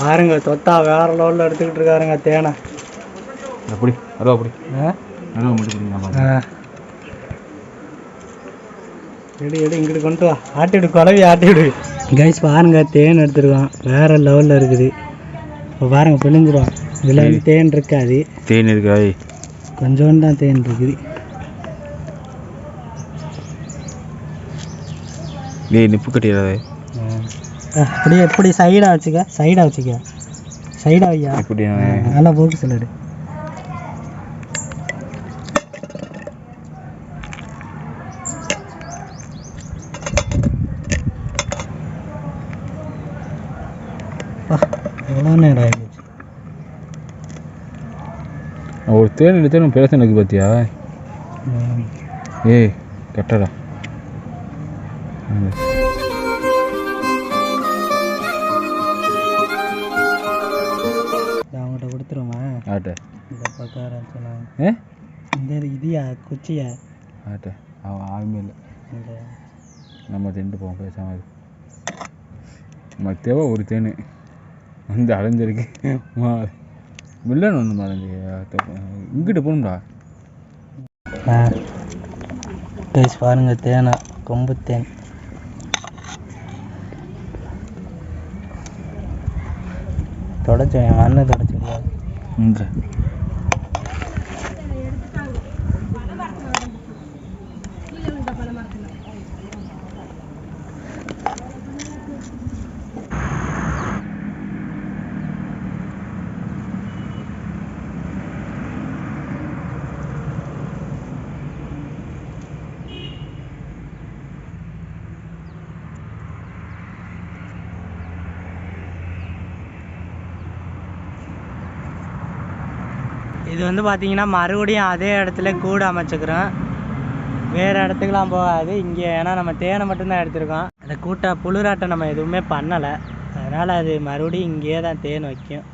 பாருங்க தொத்தா வேற லெவலில் எடுத்துக்கிட்டு இருக்காருங்க தேனை. அப்படி அருவா அப்படி. ஆ. எடு எடு இங்கிட்டு கொண்டு வா. ஆட்டி விடு குழவி ஆட்டி விடு. கைஸ் பாருங்க தேன் எடுத்துருக்கான். வேற லெவலில் இருக்குது. இப்போ பாருங்க பிழிஞ்சிருவான் இதில் வந்து தேன் இருக்காது. தேன் இருக்காய் கொஞ்சோண்டு தான் தேன் இருக்குது. டேய் நிப்பு கட்டிடாதே அப்படியே எப்படி சைடாக வச்சுக்க? சைடாக வச்சுக்க. சைடாக வையா? நல்லா போக்கு ஆகிடுச்சு ஒரு தேன் எடுத்து பேச எனக்கு பார்த்தியா. ஏய் கட்டடா. இதியா குச்சியா ஆட்ட அவன் ஆளுமே இல்லை நம்ம திண்டு போவோம் பேசாம இரு. நமக்கு தேவை ஒரு தேன் வந்து அலைஞ்சிருக்கு வில்லன் ஒன்று இங்கிட்டு போகணும்டா கைஸ் பாருங்க தேனை கொம்பு தேன் தொடச்சு என் அண்ணன் தொடச்சு இங்கே. இது வந்து பார்த்தீங்கன்னா மறுபடியும் அதே இடத்துல கூடு அமைச்சுக்கிறோம். வேறு இடத்துக்குலாம் போகாது. இங்கே ஏன்னா நம்ம தேனை மட்டும்தான் எடுத்திருக்கோம். அந்த கூட்டை புழுராட்டம் நம்ம எதுவுமே பண்ணலை. அதனால் அது மறுபடியும் இங்கேயே தான் தேன் வைக்கும்.